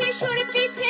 শিশুর পিছে